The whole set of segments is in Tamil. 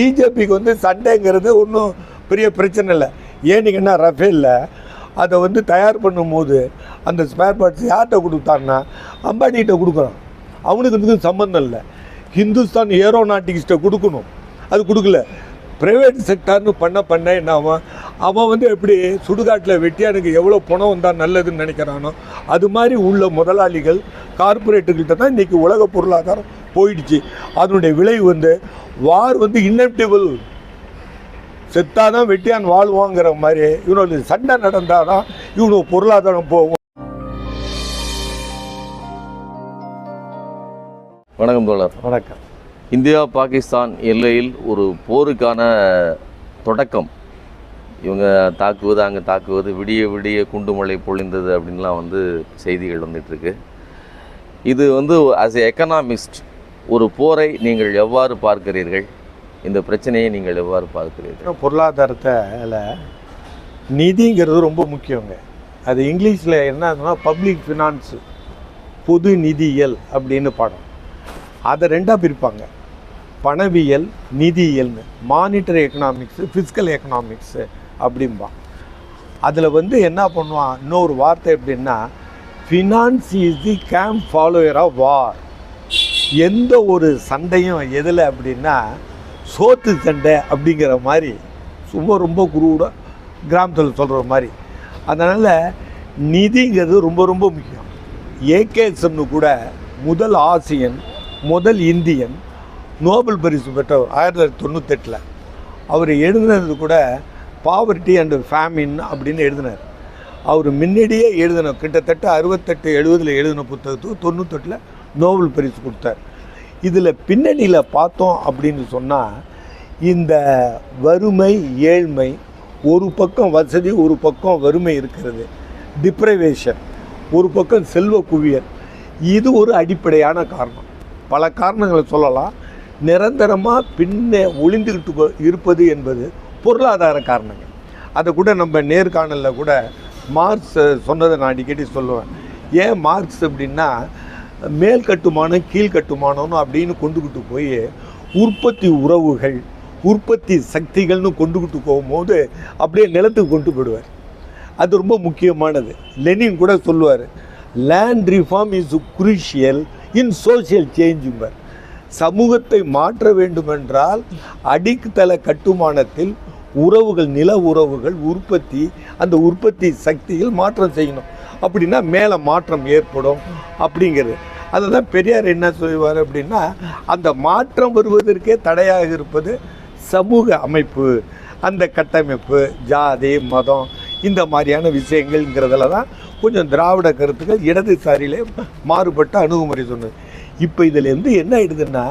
பிஜேபிக்கு வந்து சண்டைங்கிறது ஒன்றும் பெரிய பிரச்சனை இல்லை. ஏன்னிங்கன்னா ரஃபேலில் அதை வந்து தயார் பண்ணும்போது அந்த ஸ்பேர் பார்ட்ஸ் யார்கிட்ட கொடுத்தான்னா அம்பானிகிட்ட கொடுக்குறான் அவனுக்கு இதுக்கும் சம்மந்தம் இல்லை. ஹிந்துஸ்தான் ஏரோநாட்டிக்ஸ்ட்டை கொடுக்கணும். அது கொடுக்கல. ப்ரைவேட் செக்டார்னு பண்ண பண்ண என்ன அவன் வந்து எப்படி சுடுகாட்டில் வெட்டியானுக்கு எவ்வளோ பணம் வந்தால் நல்லதுன்னு நினைக்கிறானோ அது மாதிரி உள்ள முதலாளிகள் கார்பரேட்டுகள்கிட்ட தான் இன்றைக்கி உலக பொருளாதாரம் போயிடுச்சு. அதனுடைய விளைவு வந்து வார் வந்து இன்னெப்டிபிள் செத்தாதான் வெட்டியான் வாழ்வாங்கிற மாதிரி. இவனுடைய சண்டை நடந்தால் தான் இவனுக்கு பொருளாதாரம் போகும். வணக்கம் தோழர். வணக்கம். இந்தியா பாகிஸ்தான் எல்லையில் ஒரு போருக்கான தொடக்கம். இவங்க தாக்குவது அங்கே தாக்குவது விடிய விடிய குண்டுமழை பொழிந்தது அப்படின்லாம் வந்து செய்திகள் வந்துட்டுருக்கு இது வந்து ஆஸ் எ எக்கனாமிஸ்ட் ஒரு போரை நீங்கள் எவ்வாறு பார்க்கிறீர்கள்? இந்த பிரச்சனையை நீங்கள் எவ்வாறு பார்க்கிறீர்கள்? பொருளாதாரத்தில் நிதிங்கிறது ரொம்ப முக்கியங்க. அது இங்கிலீஷில் என்னதுன்னா பப்ளிக் ஃபினான்ஸ் பொது நிதியியல் அப்படின்னு பாடம் அதை ரெண்டாக பிரிப்பாங்க. பணவியல் நிதியியல்னு மானிட்டரி எக்கனாமிக்ஸு ஃபிசிக்கல் எக்கனாமிக்ஸு அப்படிம்பா. அதில் வந்து என்ன பண்ணுவான்? இன்னொரு வார்த்தை எப்படின்னா finance is the camp follower of war எந்த ஒரு சண்டையும் எதில் அப்படின்னா சோத்து சண்டை அப்படிங்கிற மாதிரி ரொம்ப ரொம்ப குருவோட கிராமத்தில் சொல்கிற மாதிரி. அதனால் நிதிங்கிறது ரொம்ப ரொம்ப முக்கியம். ஏகேசம்னு கூட முதல் ஆசியன் முதல் இந்தியன் நோபல் பரிசு பெற்றவர் ஆயிரத்தி தொள்ளாயிரத்தி தொண்ணூத்தெட்டில். அவர் எழுதுனது கூட பாவர்ட்டி அண்ட் ஃபேமின் அப்படின்னு எழுதினார். அவர் முன்னாடியே எழுதின கிட்டத்தட்ட அறுபத்தெட்டு எழுபதில் எழுதின புத்தகத்துக்கு தொண்ணூத்தெட்டில் நோபல் பரிசு கொடுத்தார். இதில் பின்னணியில் பார்த்தோம் அப்படின்னு சொன்னால் இந்த வறுமை ஏழ்மை ஒரு பக்கம் வசதி ஒரு பக்கம் வறுமை இருக்கிறது. டிப்ரைவேஷன் ஒரு பக்கம் செல்வ குவியல். இது ஒரு அடிப்படையான காரணம். பல காரணங்களை சொல்லலாம். நிரந்தரமாக பின்னே ஒளிந்துக்கிட்டு இருப்பது என்பது பொருளாதார காரணங்கள். அதை கூட நம்ம நேர்காணலில் கூட மார்க்ஸ் சொன்னதை நான் அடிக்கடி சொல்லுவேன். ஏன் மார்க்ஸ் அப்படின்னா மேல் கட்டுமானம் கீழ் கட்டுமானம்னு அப்படின்னு கொண்டுக்கிட்டு போய் உற்பத்தி உறவுகள் உற்பத்தி சக்திகள்னு கொண்டுக்கிட்டு போகும்போது அப்படியே நிலத்துக்கு கொண்டு போயிடுவார். அது ரொம்ப முக்கியமானது. லெனின் கூட சொல்லுவார் land reform is crucial in social சேஞ்சும்பர் சமூகத்தை மாற்ற வேண்டுமென்றால் அடித்தள கட்டுமானத்தில் உறவுகள் நில உறவுகள் உற்பத்தி அந்த உற்பத்தி சக்தியில் மாற்றம் செய்யணும். அப்படின்னா மேலே மாற்றம் ஏற்படும் அப்படிங்கிறது. அதை தான் பெரியார் என்ன சொல்லுவார் அப்படின்னா அந்த மாற்றம் வருவதற்கே தடையாக இருப்பது சமூக அமைப்பு அந்த கட்டமைப்பு ஜாதி மதம் இந்த மாதிரியான விஷயங்கள்ங்கிறதுல தான் கொஞ்சம் திராவிட கருத்துக்கள் இடதுசாரியிலே மாறுபட்ட அணுகுமுறை சொன்னது. இப்போ இதுலேருந்து என்ன ஆயிடுதுன்னா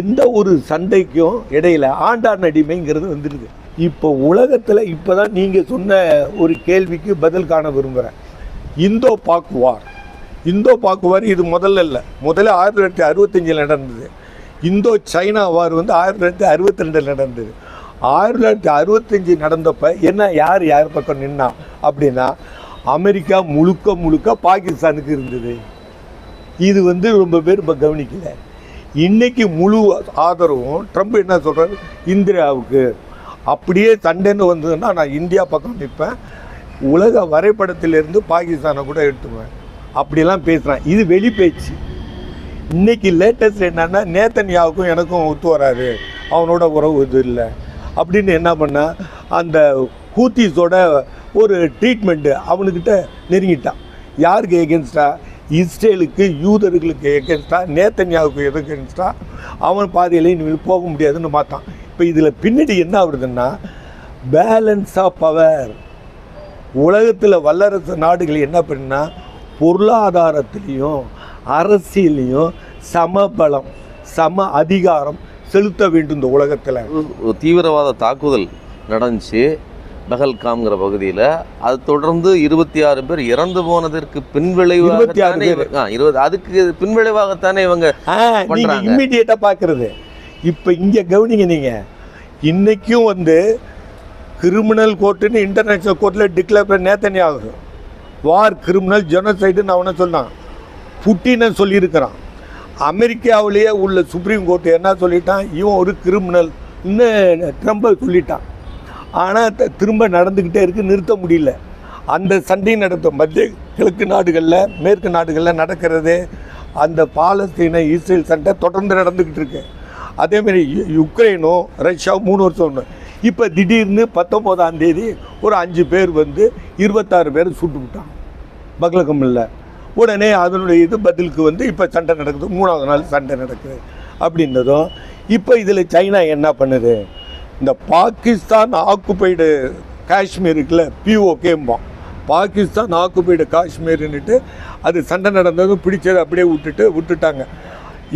எந்த ஒரு சண்டைக்கும் இடையில ஆண்டார் அடிமைங்கிறது வந்துடுது. இப்போ உலகத்தில் இப்போ தான் நீங்கள் சொன்ன ஒரு கேள்விக்கு பதில் காண விரும்புகிறேன் இந்தோ பாக் வார். இந்தோ பாக் வார் இது முதல்ல இல்லை. முதல்ல ஆயிரத்தி தொள்ளாயிரத்தி அறுபத்தஞ்சில் நடந்தது. இந்தோ சைனா வார் வந்து ஆயிரத்தி தொள்ளாயிரத்தி அறுபத்தி ரெண்டில் நடந்தது. ஆயிரத்தி தொள்ளாயிரத்தி அறுபத்தஞ்சி நடந்தப்ப என்ன யார் யார் பக்கம் நின்னா அப்படின்னா அமெரிக்கா முழுக்க முழுக்க பாகிஸ்தானுக்கு இருந்தது. இது வந்து ரொம்ப பேர் இப்போ கவனிக்கலை. இன்னைக்கு முழு ஆதரவும் ட்ரம்ப் என்ன சொல்கிறார் இந்தியாவுக்கு. அப்படியே சண்டைன்னு வந்ததுன்னா நான் இந்தியா பக்கம் நிற்பேன் உலக வரைபடத்திலிருந்து பாகிஸ்தானை கூட எடுத்துக்குவேன். அப்படிலாம் பேசுகிறான் இது வெளி பேச்சு. இன்னைக்கு லேட்டஸ்ட் என்னன்னா நேத்தன்யாவுக்கும் எனக்கும் ஒத்து வராது அவனோட உறவு இது இல்லை. அப்படின்னு என்ன பண்ணால் அந்த ஹூத்திஸோட ஒரு ட்ரீட்மெண்ட்டு அவனுக்கிட்ட நெருங்கிட்டான். யாருக்கு எகென்ஸ்டா இஸ்ரேலுக்கு யூதர்களுக்கு எகென்ஸ்டா நேத்தன்யாவுக்கு எகென்ஸ்டா அவன் பாதையில் இனிமேல் போக முடியாதுன்னு பார்த்தான் இப்போ இதில் பின்னாடி என்ன ஆகுதுன்னா பேலன்ஸ் ஆஃப் பவர் உலகத்தில் வல்லரசு நாடுகள் என்ன பண்ணா பொருளாதாரத்திலையும் அரசியலையும் சமபலம் சம அதிகாரம் செலுத்த வேண்டும் இந்த உலகத்தில் தீவிரவாத தாக்குதல் நடந்துச்சு பகல்காம்ங்கிற பகுதியில் அது தொடர்ந்து இருபத்தி ஆறு பேர் இறந்து போனதற்கு பின்விளைவாக 26 பேர். இருபது அதுக்கு பின்விளைவாகத்தானே இவங்க. இம்மிடியேட்டாக பார்க்குறது இப்போ இங்கே கவனிங்க நீங்கள் இன்றைக்கும் வந்து கிரிமினல் கோர்ட்டுன்னு இன்டர்நேஷ்னல் கோர்ட்டில் டிக்ளேர் பண்ண நேத்தனே ஆகும் வார் கிரிமினல் ஜெனசைடுன்னு அவனை சொன்னான் புட்டினை சொல்லியிருக்கிறான். அமெரிக்காவிலேயே உள்ள சுப்ரீம் கோர்ட் என்ன சொல்லிட்டான்? இவன் ஒரு கிரிமினல் இன்னும் ட்ரம்ப் சொல்லிட்டான். ஆனால் திரும்ப நடந்துக்கிட்டே இருக்கு நிறுத்த முடியல. அந்த சண்டை நடத்தும் மத்திய கிழக்கு நாடுகளில் மேற்கு நாடுகளில் நடக்கிறது. அந்த பாலஸ்தீன இஸ்ரேல் சண்டை தொடர்ந்து நடந்துக்கிட்டு இருக்கு. அதேமாரி யு- யுக்ரைனும் ரஷ்யாவும் மூணு வருஷம் ஒன்று இப்போ திடீர்னு பத்தொம்போதாம் தேதி ஒரு அஞ்சு பேர் வந்து இருபத்தாறு பேர் சுட்டு விட்டான் இல்லை. உடனே அதனுடைய இது பதிலுக்கு வந்து இப்போ சண்டை நடக்குது. மூணாவது நாள் சண்டை நடக்குது. அப்படின்றதும் இப்போ இதில் சைனா என்ன பண்ணுது? இந்த பாகிஸ்தான் ஆக்குபைடு காஷ்மீருக்குள்ள இருக்குல்ல பாகிஸ்தான் ஆக்குபைடு காஷ்மீர்னுட்டு அது சண்டை நடந்ததும் பிடிச்சதை அப்படியே விட்டுட்டு விட்டுட்டாங்க.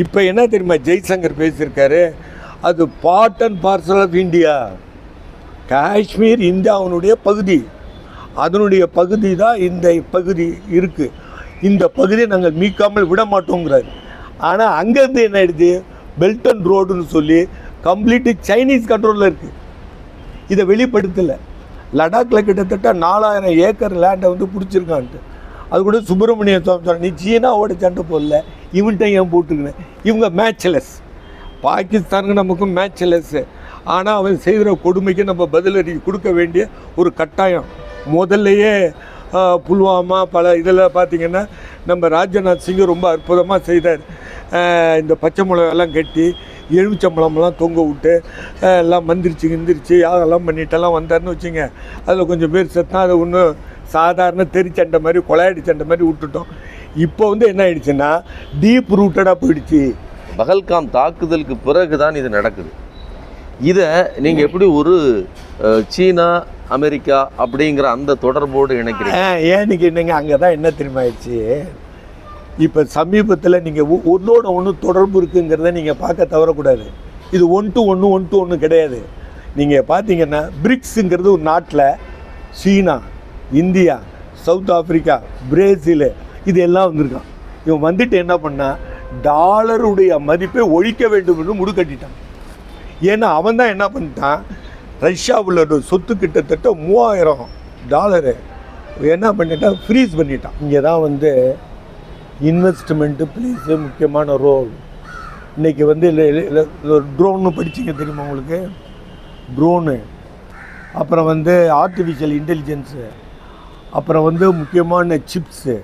இப்போ என்ன தெரியுமா? ஜெய்சங்கர் பேசியிருக்காரு. அது part and parcel of India Kashmir இந்தியாவினுடைய பகுதி. அதனுடைய பகுதி தான் இந்த பகுதி இருக்குது இந்த பகுதியை நாங்கள் மீட்காமல் விட மாட்டோங்கிறார் ஆனால் அங்கேருந்து என்ன ஆயிடுது? பெல்ட் அண்ட் ரோடுன்னு சொல்லி கம்ப்ளீட்டு சைனீஸ் கண்ட்ரோலில் இருக்குது இதை வெளிப்படுத்தலை. லடாக்கில் கிட்டத்தட்ட நாலாயிரம் ஏக்கர் லேண்டை வந்து பிடிச்சிருக்கான்ட்டு. அது கூட சுப்பிரமணிய சுவாமி சொன்னார், நீ சீனாவோட சண்டை போடல. இவன்கிட்ட ஏன் போட்டுருக்கேன் இவங்க மேட்ச்லெஸ் பாகிஸ்தானுக்கு நமக்கும் மேட்ச்லெஸ்ஸு ஆனால் அவன் செய்கிற கொடுமைக்கு நம்ம பதிலடி கொடுக்க வேண்டிய ஒரு கட்டாயம். முதல்லையே புல்வாமா பல இதில் பார்த்திங்கன்னா நம்ம ராஜ்நாத் சிங் ரொம்ப அற்புதமாக செய்தார். இந்த பச்சை மிளகாலாம் கட்டி எலுமிச்சம்பழம்லாம் தொங்க விட்டு எல்லாம் மந்திரிச்சு கிந்திரிச்சு யாரெல்லாம் பண்ணிட்டெல்லாம் வந்தாருன்னு வச்சுங்க அதில் கொஞ்சம் பேர் செத்தான் அதை ஒன்றும் சாதாரண தெரிச்சண்டை மாதிரி கொலையடி சண்டை மாதிரி விட்டுட்டோம். இப்போ வந்து என்ன ஆயிடுச்சுன்னா டீப் ரூட்டடாக போயிடுச்சு. பகல்காம் தாக்குதலுக்கு பிறகு தான் இது நடக்குது. இதை நீங்கள் எப்படி ஒரு சீனா அமெரிக்கா அப்படிங்கிற அந்த தொடர்போடு இணைக்கிறீங்க? ஆ, ஏன்னு கேட்டீங்க அங்கே தான் என்ன தெரியுமா ஆயிடுச்சு? இப்போ சமீபத்தில் நீங்கள் ஒன்றோட ஒன்று தொடர்பு இருக்குங்கிறத நீங்கள் பார்க்க தவறக்கூடாது. இது ஒன் டு ஒன்று ஒன் டு ஒன்று கிடையாது. நீங்கள் பார்த்தீங்கன்னா பிரிக்ஸுங்கிறது ஒரு நாட்டில் சீனா இந்தியா சவுத் ஆப்பிரிக்கா பிரேசிலு இது எல்லாம் வந்திருக்கான். இவன் வந்துட்டு என்ன பண்ணா டாலருடைய மதிப்பை ஒழிக்க வேண்டும் என்று முடிக்கட்டிட்டான். ஏன்னா அவன் தான் என்ன பண்ணிட்டான்? ரஷ்யாவில் சொத்து கிட்டத்தட்ட மூவாயிரம் டாலரு. என்ன பண்ணிட்டான்? ஃப்ரீஸ் பண்ணிட்டான். இங்கே தான் வந்து இன்வெஸ்ட்மெண்ட்டு ப்ளீஸு முக்கியமான ரோல் இன்றைக்கி வந்து ட்ரோன்னு படிச்சீங்க தெரியுமா உங்களுக்கு? ட்ரோனு அப்புறம் வந்து ஆர்டிஃபிஷியல் இன்டெலிஜென்ஸு அப்புறம் வந்து முக்கியமான சிப்ஸு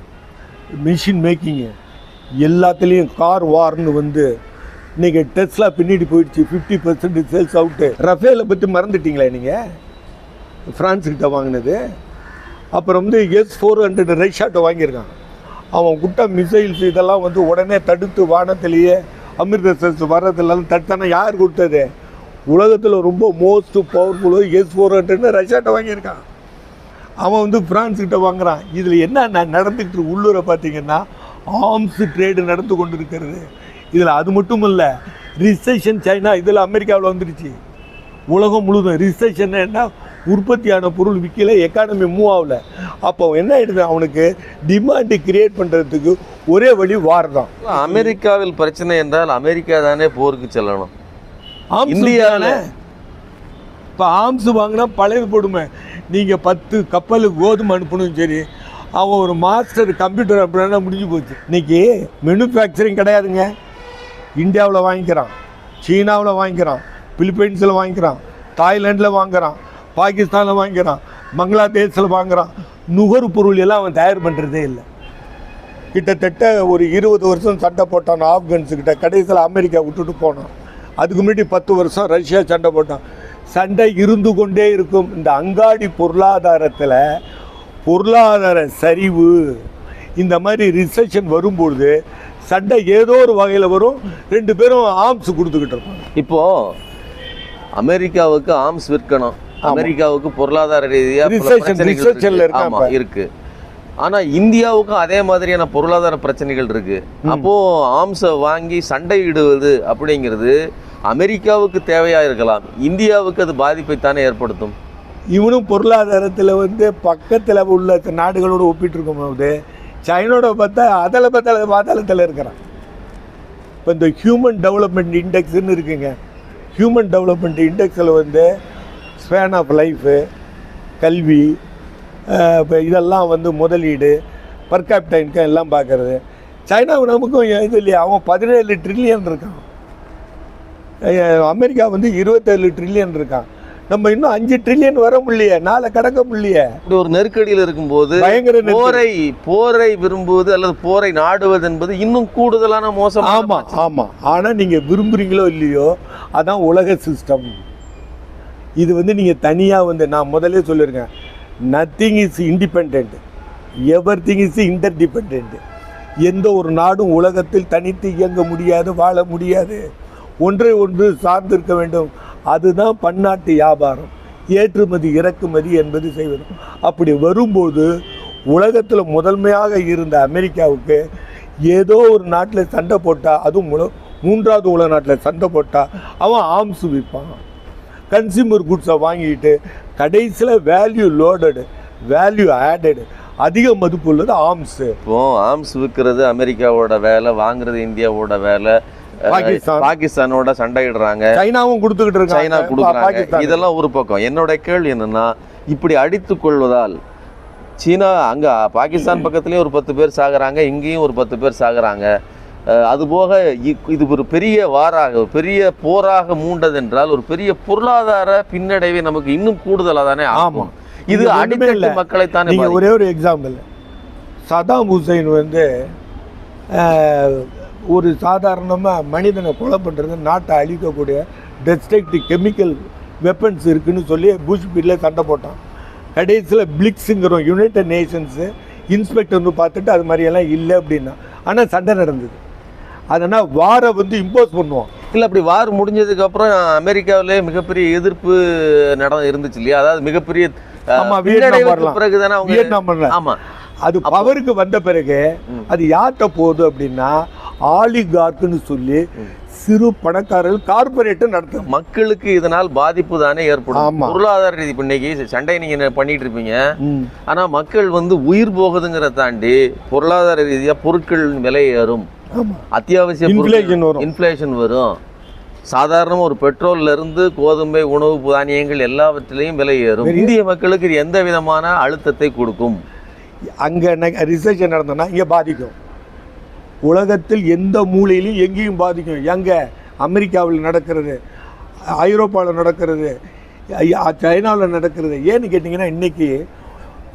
மிஷின் மேக்கிங்கு எல்லாத்துலேயும் கார் வார்னு வந்து இன்னைக்கு டெஸ்லா பின்னாடி போயிடுச்சு ஃபிஃப்டி பர்சன்ட் சேல்ஸ் அவுட்டு ரஃபேலை பற்றி மறந்துட்டீங்களா நீங்கள் ஃப்ரான்ஸ்கிட்ட வாங்கினது. அப்புறம் வந்து எஸ் ஃபோர் ஹண்ட்ரட் ரைஷாட்டை வாங்கியிருக்கான். அவன் குட்ட மிசைல்ஸ் இதெல்லாம் வந்து உடனே தடுத்து வானத்திலேயே அமிர்தசரஸ் வர்றதுலாம் தடுத்தானா யார் கொடுத்தது? உலகத்தில் ரொம்ப மோஸ்ட் பவர்ஃபுல்லோ எஸ் ஃபோர் ஹண்ட்ரட்னு ரஷ்யாட்டை வாங்கியிருக்கான். அவன் வந்து ஃப்ரான்ஸ்கிட்ட வாங்குறான். இதில் என்ன ந- நடந்துக்கிட்டு உள்ளூரை பார்த்தீங்கன்னா ஆர்ம்ஸ் ட்ரேடு நடந்து கொண்டு இருக்கிறது இதில் அது மட்டும் இல்லை ரிசெஷன் சைனா இதில் அமெரிக்காவில் வந்துருச்சு உலகம் முழுதும் ரிசெஷன் என்ன? உற்பத்தியான பொருள் விற்கல எக்கானமி மூவ் ஆகல. அப்போ என்ன ஆயிடுது அவனுக்கு? டிமாண்டு கிரியேட் பண்ணுறதுக்கு ஒரே வழி வார் தான். அமெரிக்காவில் பிரச்சனை என்றால் அமெரிக்கா தானே போருக்கு செல்லணும். தானே? இப்போ ஆம்ஸ் வாங்கினா பழைய கொடுமை நீங்கள் பத்து கப்பலுக்கு கோதுமை அனுப்பணும் சரி அவன் ஒரு மாஸ்டர் கம்ப்யூட்டர் அப்படின்னா முடிஞ்சு போச்சு. இன்னைக்கு மேனுஃபேக்சரிங் கிடையாதுங்க. இந்தியாவில் வாங்கிக்கிறான் சீனாவில் வாங்கிக்கிறான் பிலிப்பைன்ஸில் வாங்கிக்கிறான் தாய்லாண்டில் வாங்குறான் பாகிஸ்தானில் வாங்கிக்கிறான் பங்களாதேஷில் வாங்குறான். நுகர்பொருள் எல்லாம் அவன் தயார் பண்ணுறதே இல்லை. கிட்டத்தட்ட ஒரு இருபது வருஷம் சண்டை போட்டான் ஆப்கன்ஸுக்கிட்ட கடைசியில் அமெரிக்கா விட்டுட்டு போனான். அதுக்கு முன்னாடி பத்து வருஷம் ரஷ்யா சண்டை போட்டான். சண்டை இருந்து கொண்டே இருக்கும் இந்த அங்காடி பொருளாதாரத்தில் பொருளாதார சரிவு இந்த மாதிரி ரிசெஷன் வரும்பொழுது சண்டை ஏதோ ஒரு வகையில் வரும். ரெண்டு பேரும் ஆர்ம்ஸ் கொடுத்துக்கிட்டு இருப்பாங்க. இப்போ அமெரிக்காவுக்கு ஆர்ம்ஸ் விற்கணும். அமெரிக்காவுக்கு பொருளாதார ரீதியா பல Recession, பிரச்சனைகள் recessionல இருக்கு. ஆனா இந்தியாவுக்கும் அதே மாதிரியான பொருளாதார பிரச்சனைகள் இருக்கு. அப்போ ஆர்ம்ஸை வாங்கி சண்டையிடுவது அப்படிங்கிறது அமெரிக்காவுக்கு தேவையா இருக்கலாம். இந்தியாவுக்கு அது பாதிப்பைத்தானே ஏற்படுத்தும்? இவனும் பொருளாதாரத்தில் வந்து பக்கத்தில் உள்ள நாடுகளோடு ஒப்பிட்டு இருக்கும்போது சைனோட பார்த்தா அதில் பார்த்தா பாதாளத்தில் இருக்கிறான். இப்போ இந்த ஹியூமன் டெவலப்மெண்ட் இண்டெக்ஸ்னு இருக்குங்க. ஹியூமன் டெவலப்மெண்ட் இண்டெக்ஸில் வந்து ஸ்பேன் ஆஃப் லைஃபு கல்வி இப்போ இதெல்லாம் வந்து முதலீடு பர் கேபிட்டா இன்கம் எல்லாம் பார்க்கறது. சைனா நமக்கும் இது இல்லையா அவன் பதினேழு ட்ரில்லியன் இருக்கான். அமெரிக்கா வந்து இருபத்தேழு ட்ரில்லியன் இருக்கான். நம்ம இன்னும் அஞ்சு ட்ரில்லியன் வர முடியலையே நாளை கடக்க முடியலையே. இப்படி ஒரு நெருக்கடியில் இருக்கும்போது பயங்கர. போரை போரை விரும்புவது அல்லது போரை நாடுவது என்பது இன்னும் கூடுதலான மோசம் ஆமா ஆமா. ஆனா நீங்க விரும்புறீங்களோ இல்லையோ அதான் உலக சிஸ்டம் இது வந்து நீங்க தனியா வந்து நான் முதல்ல சொல்லியிருக்கேன் nothing is independent everything is interdependent எந்த ஒரு நாடும் உலகத்தில் தனித்து இயங்க முடியாது வாழ முடியாது. ஒன்றை ஒன்று சார்ந்திருக்க வேண்டும். அதுதான் பன்னாட்டு வியாபாரம். ஏற்றுமதி இறக்குமதி என்பது செய்வது. அப்படி வரும்போது உலகத்தில் முதன்மையாக இருந்த அமெரிக்காவுக்கு ஏதோ ஒரு நாட்டில் சண்டை போட்டால் அதுவும் மூன்றாவது உலக நாட்டில் சண்டை போட்டால் அவன் ஆர்ம்ஸ் விற்பான் கன்சியூமர் குட்ஸை வாங்கிட்டு கடைசியில் வேல்யூ லோடடு வேல்யூ ஆடடு அதிக மதிப்பு உள்ளது ஆம்ஸு இப்போ ஆர்ம்ஸ் விற்கிறது அமெரிக்காவோட வேலை வாங்குறது இந்தியாவோட வேலை பாகிஸ்தான். பாகிஸ்தானோட சண்டையிடுறாங்க சைனாவும் கொடுத்துக்கிட்டு இருக்காங்க சைனா கொடுக்குறாங்க. இதெல்லாம் ஒரு பக்கம் என்னோட கேள்வி என்னன்னா இப்படி அடித்துக் கொள்வதால் சீனா அங்க பாகிஸ்தான் பக்கத்துலயும் ஒரு பத்து பேர் சாகுறாங்க இங்கேயும் ஒரு பத்து பேர் சாகுறாங்க அதுபோக இது ஒரு பெரிய வாராக பெரிய போராக மூண்டது என்றால் ஒரு பெரிய பொருளாதார பின்னடைவை நமக்கு இன்னும் கூடுதலா தானே ஆமா. ஆகும் இது அடித்தட்டு நீங்க பாதிக்கும். ஒரே ஒரு எக்ஸாம்பிள் சதாம் ஹுசைன் வந்து ஒரு சாதாரணமாக மனிதனை கொலை பண்ணுறது நாட்டை அழிக்கக்கூடிய டெஸ்ட்ரக்டிவ் கெமிக்கல் வெப்பன்ஸ் இருக்குன்னு சொல்லி புஷ் பில்ல சண்டை போட்டான். கடைசியில் பிளிக்ஸுங்கிறோம் யுனைடெட் நேஷன்ஸு இன்ஸ்பெக்டர் வந்து பார்த்துட்டு அது மாதிரியெல்லாம் இல்லை அப்படின்னா. ஆனால் சண்டை நடந்தது. அதனால் வாரை வந்து இம்போஸ் பண்ணுவோம் இல்ல அப்படி வார் முடிஞ்சதுக்கு அப்புறம் அமெரிக்காவிலே மிகப்பெரிய எதிர்ப்பு நட இருந்துச்சு இல்லையா? அதாவது மிகப்பெரிய வரலாம். பிறகுதானே அவங்க வியட்நாம் பண்ணல ஆமா. அது பவருக்கு வந்த பிறகு அது யார்கிட்ட போகுது அப்படின்னா ஆலிகார்க்குன்னு சொல்லி சிறு பணக்காரர்கள் கார்பரேட்டை நடத்தும் மக்களுக்கு இதனால் பாதிப்பு தானே ஏற்படும். பொருளாதார ரீதி இன்னைக்கு சண்டை நீங்க பண்ணிட்டு இருப்பீங்க. ஆனா மக்கள் வந்து உயிர் போகுதுங்கிறத தாண்டி பொருளாதார ரீதியா பொருட்கள் விலை ஏறும். அத்தியாவசிய. இன்ஃப்ளேஷன் வரும். சாதாரண ஒரு பெட்ரோல்ல இருந்து கோதுமை உணவு தானியங்கள் எல்லாவற்றிலையும் விலை ஏறும். இந்திய மக்களுக்கு எந்த விதமான அழுத்தத்தை கொடுக்கும்? அங்கே ரிசர்ச் நடந்தோன்னா இங்கே பாதிக்கும். உலகத்தில் எந்த மூலையிலையும் எங்கேயும் பாதிக்கும். எங்கே? அமெரிக்காவில் நடக்கிறது ஐரோப்பாவில் நடக்கிறது சைனாவில் நடக்கிறது. ஏன்னு கேட்டிங்கன்னா இன்றைக்கி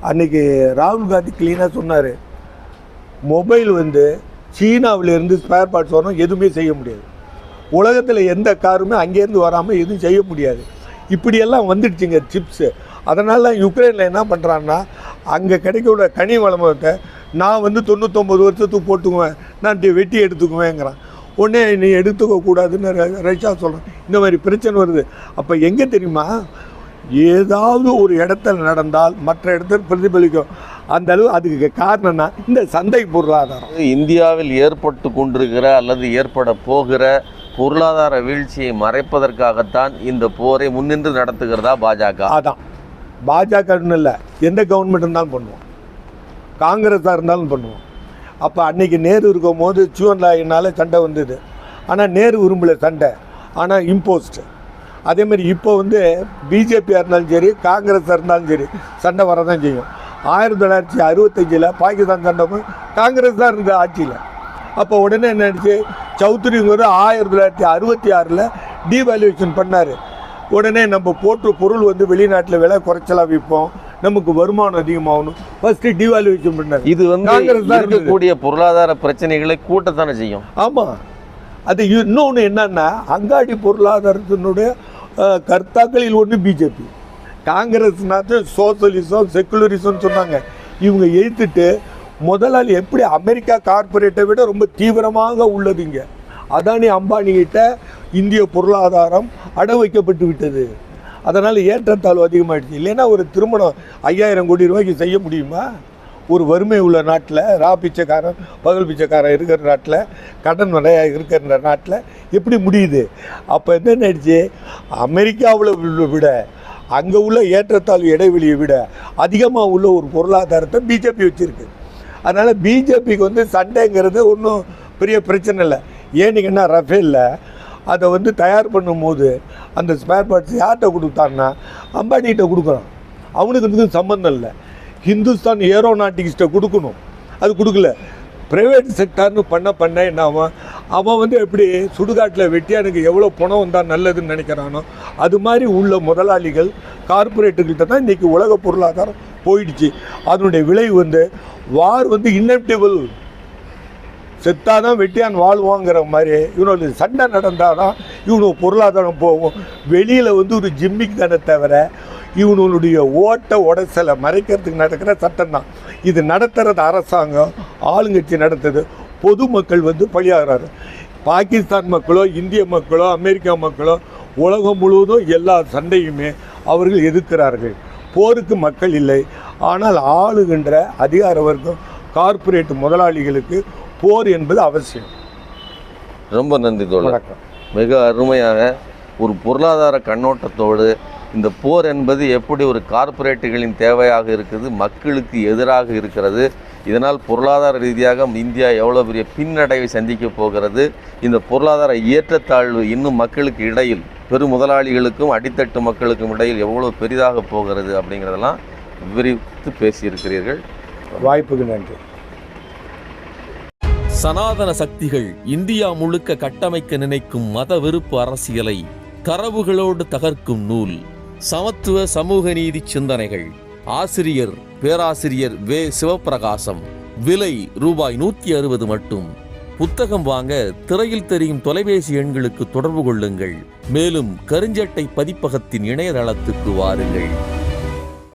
அன்றைக்கி ராகுல் காந்தி க்ளீனாக சொன்னார். மொபைல் வந்து சீனாவிலேருந்து ஸ்பேர் பார்ட்ஸ் வரணும் எதுவுமே செய்ய முடியாது. உலகத்தில் எந்த காருமே அங்கேருந்து வராமல் எதுவும் செய்ய முடியாது. இப்படியெல்லாம் வந்துடுச்சுங்க சிப்ஸு அதனால் யுக்ரைனில் என்ன பண்ணுறான்னா அங்கே கிடைக்கக்கூடிய கனி வளமத்தை நான் வந்து தொண்ணூத்தொம்பது வருஷத்துக்கு போட்டுக்குவேன். நான் வெட்டி எடுத்துக்குவேங்கிறான். உடனே நீ எடுத்துக்க கூடாதுன்னு ர- ரஷ்யா சொல்கிறேன் இந்த மாதிரி பிரச்சனை வருது. அப்போ எங்கே தெரியுமா? ஏதாவது ஒரு இடத்துல நடந்தால் மற்ற இடத்துல பிரதிபலிக்கும். அந்த அளவு அதுக்கு காரணம்னா இந்த சந்தை பொருளாதாரம். இந்தியாவில் ஏற்பட்டு கொண்டிருக்கிற அல்லது ஏற்பட போகிற பொருளாதார வீழ்ச்சியை மறைப்பதற்காகத்தான் இந்த போரை முன்னின்று நடத்துகிறதா பாஜக? அதான். பாஜகன்னு இல்லை. எந்த கவர்மெண்ட் இருந்தாலும் பண்ணுவோம். காங்கிரஸாக இருந்தாலும் பண்ணுவோம். அப்போ அன்றைக்கி நேரு இருக்கும் போது சிவன்லாயினால் சண்டை வந்தது. ஆனால் நேரு விரும்பல சண்டை. ஆனால் இம்போஸ்ட் அதேமாதிரி இப்போ வந்து பிஜேபியாக இருந்தாலும் சரி காங்கிரஸாக இருந்தாலும் சரி சண்டை வரதான் செய்யும். ஆயிரத்தி தொள்ளாயிரத்தி அறுபத்தஞ்சில் பாகிஸ்தான் சண்டை போய் காங்கிரஸ் தான் இருந்தது ஆட்சியில். அப்போ உடனே என்ன ஆயிடுச்சு? சௌத்ரிங்கிறது ஆயிரத்தி தொள்ளாயிரத்தி அறுபத்தி ஆறில் டீவேல்யூஷன் பண்ணார். உடனே நம்ம போட்டு பொருள் வந்து வெளிநாட்டில் விலை குறைச்சலாக விற்போம் நமக்கு வருமானம் அதிகமாகணும். ஃபர்ஸ்ட் டிவாலுவேஷன் பண்ணார். இது வந்து காங்கிரஸ். இருக்கக்கூடிய பொருளாதார பிரச்சனைகளை கூட்டத்தானே செய்யும். ஆமாம் அது இன்னொன்று என்னன்னா அங்காடி பொருளாதாரத்தினுடைய கர்த்தாக்களில் ஒன்று பிஜேபி. காங்கிரஸ்னாத்து சோசலிசம் செக்குலரிசம் சொன்னாங்க. இவங்க எதிர்த்துட்டு முதலாளி எப்படி அமெரிக்கா கார்ப்பரேட்டை விட ரொம்ப தீவிரமாக உள்ளது இங்கே. அதானி அம்பானி கிட்ட இந்திய பொருளாதாரம் அட வைக்கப்பட்டு விட்டது. அதனால் ஏற்றத்தாழ்வு அதிகமாகிடுச்சு இல்லைன்னா ஒரு திருமணம் ஐயாயிரம் கோடி ரூபாய்க்கு செய்ய முடியுமா? ஒரு வறுமை உள்ள நாட்டில் ரா பிச்சைக்காரன் பகல் பிச்சைக்காரன் இருக்கிற நாட்டில் கடன் நிறையா இருக்கிற நாட்டில் எப்படி முடியுது? அப்போ என்ன ஆயிடுச்சு? அமெரிக்காவில் உள்ள விட அங்கே உள்ள ஏற்றத்தாழ்வு இடைவெளியை விட அதிகமாக உள்ள ஒரு பொருளாதாரத்தை பிஜேபி வச்சுருக்கு. அதனால் பிஜேபிக்கு வந்து சண்டைங்கிறது ஒன்றும் பெரிய பிரச்சனை இல்லை. ஏன்னிங்கன்னா ரஃபேலில் அதை வந்து தயார் பண்ணும்போது அந்த ஸ்பேர் பார்ட்ஸ் யார்கிட்ட கொடுத்தான்னா அம்பானிகிட்ட கொடுக்குறான். அவனுக்கு இதுக்கு சம்மந்தம் இல்லை. ஹிந்துஸ்தான் ஏரோநாட்டிக்ஸ்ட்டை கொடுக்கணும். அது கொடுக்கல. ப்ரைவேட் செக்டார்னு பண்ண பண்ண என்ன அவன் வந்து எப்படி சுடுகாட்டில் வெட்டியானுக்கு எவ்வளோ பணம் வந்தால் நல்லதுன்னு நினைக்கிறானோ அது மாதிரி உள்ள முதலாளிகள் கார்ப்பரேட்டுகள்கிட்ட தான் இன்றைக்கி உலக பொருளாதாரம் போயிடுச்சு. அதனுடைய விளைவு வந்து வார் வந்து இன்னெப்டபிள் செத்தாதான் வெட்டியான் வாழ்வாங்கிற மாதிரி. இவனுடைய சண்டை நடந்தால் தான் இவனுக்கு பொருளாதாரம் போகும். வெளியில் வந்து ஒரு ஜிம்மிக்கு தானே தவிர இவனுடைய ஓட்ட உடசலை மறைக்கிறதுக்கு நடக்கிற சட்டம் தான் இது நடத்துறது அரசாங்கம் ஆளுங்கட்சி நடத்துது. பொதுமக்கள் வந்து பழியாகிறாரு பாகிஸ்தான் மக்களோ இந்திய மக்களோ அமெரிக்கா மக்களோ உலகம் முழுவதும் எல்லா சண்டையுமே அவர்கள் எதிர்க்கிறார்கள். போருக்கு மக்கள் இல்லை. ஆனால் ஆளுகின்ற அதிகார வர்க்கம் கார்ப்பரேட் முதலாளிகளுக்கு போர் என்பது அவசியம். ரொம்ப நன்றி தோழர். மிக அருமையாக ஒரு பொருளாதார கண்ணோட்டத்தோடு இந்த போர் என்பது எப்படி ஒரு கார்ப்பரேட்டுகளின் தேவையாக இருக்குது மக்களுக்கு எதிராக இருக்கிறது இதனால் பொருளாதார ரீதியாக இந்தியா எவ்வளோ பெரிய பின்னடைவை சந்திக்க போகிறது இந்த பொருளாதார ஏற்றத்தாழ்வு இன்னும் மக்களுக்கு இடையில் பெரு முதலாளிகளுக்கும் அடித்தட்டு மக்களுக்கும் இடையில் எவ்வளோ பெரிதாக போகிறது அப்படிங்கிறதெல்லாம் விவரித்து பேசியிருக்கிறீர்கள். வாய்ப்புக்கு நன்றி. சனாதன சக்திகள் இந்தியா முழுக்க கட்டமைக்க நினைக்கும் மத வெறுப்பு அரசியலை தரவுகளோடு தகர்க்கும் நூல். சமத்துவ சமூக நீதி சிந்தனைகள். ஆசிரியர் பேராசிரியர் வே. சிவப்பிரகாசம். விலை ரூபாய் நூற்றி அறுபது மட்டும். புத்தகம் வாங்க திரையில் தெரியும் தொலைபேசி எண்களுக்கு தொடர்பு கொள்ளுங்கள். மேலும் கருஞ்சட்டை பதிப்பகத்தின் இணையதளத்துக்கு வாருங்கள்.